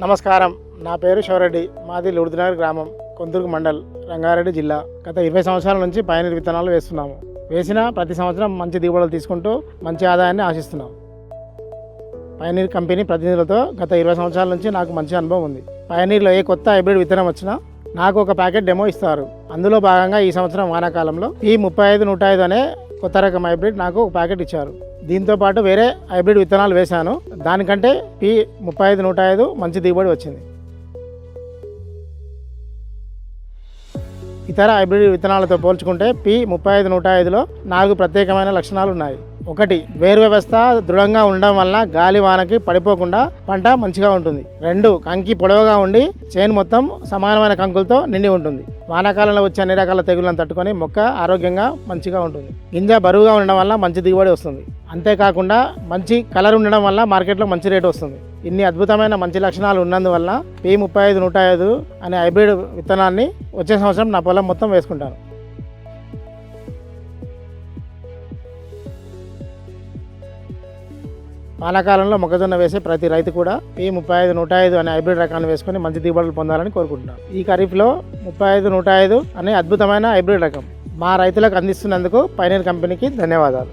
నమస్కారం. నా పేరు శివరెడ్డి. మాది లుడినగర్ గ్రామం కొందుర్గు మండల్ రంగారెడ్డి జిల్లా. గత ఇరవై సంవత్సరాల నుంచి పయనీర్ విత్తనాలు వేస్తున్నాము. వేసిన ప్రతి సంవత్సరం మంచి దిగుబడులు తీసుకుంటూ మంచి ఆదాయాన్ని ఆశిస్తున్నాం. పయనీర్ కంపెనీ ప్రతినిధులతో గత ఇరవై సంవత్సరాల నుంచి నాకు మంచి అనుభవం ఉంది. పయనీర్లో ఏ కొత్త హైబ్రిడ్ విత్తనం వచ్చినా నాకు ఒక ప్యాకెట్ డెమో ఇస్తారు. అందులో భాగంగా ఈ సంవత్సరం వానాకాలంలో ఈ ముప్పై ఐదు నూట ఐదు అనే కొత్త రకం హైబ్రిడ్ నాకు ఒక ప్యాకెట్ ఇచ్చారు. దీంతో పాటు వేరే హైబ్రిడ్ విత్తనాలు వేశాను. దానికంటే పి ముప్పై ఐదు నూట ఐదు మంచి దిగుబడి వచ్చింది. ఇతర హైబ్రిడ్ విత్తనాలతో పోల్చుకుంటే పి ముప్పై ఐదు నూట ఐదులో నాలుగు ప్రత్యేకమైన లక్షణాలు ఉన్నాయి. ఒకటి వేరు వ్యవస్థ దృఢంగా ఉండడం వల్ల గాలి వానకి పడిపోకుండా పంట మంచిగా ఉంటుంది. రెండు కంకి పొడవుగా ఉండి చేను మొత్తం సమానమైన కంకులతో నిండి ఉంటుంది. వానాకాలంలో వచ్చే అన్ని రకాల తెగులను తట్టుకొని మొక్క ఆరోగ్యంగా మంచిగా ఉంటుంది. గింజ బరువుగా ఉండడం వల్ల మంచి దిగుబడి వస్తుంది. అంతేకాకుండా మంచి కలర్ ఉండడం వల్ల మార్కెట్లో మంచి రేటు వస్తుంది. ఇన్ని అద్భుతమైన మంచి లక్షణాలు ఉన్నందువల్ల పి ముప్పై ఐదు నూట ఐదు అనే హైబ్రిడ్ విత్తనాన్ని వచ్చే సంవత్సరం నా పొలం మొత్తం వేసుకుంటాను. వానాకాలంలో మొక్కజొన్న వేసే ప్రతి రైతు కూడా పి ముప్పై ఐదు నూట ఐదు అనే హైబ్రిడ్ రకాన్ని వేసుకొని మంచి దిగుబడులు పొందాలని కోరుకుంటున్నాను ఈ ఖరీఫ్లో ముప్పై ఐదు నూట ఐదు అనే అద్భుతమైన హైబ్రిడ్ రకం మా రైతులకు అందిస్తున్నందుకు పైనీర్ కంపెనీకి ధన్యవాదాలు.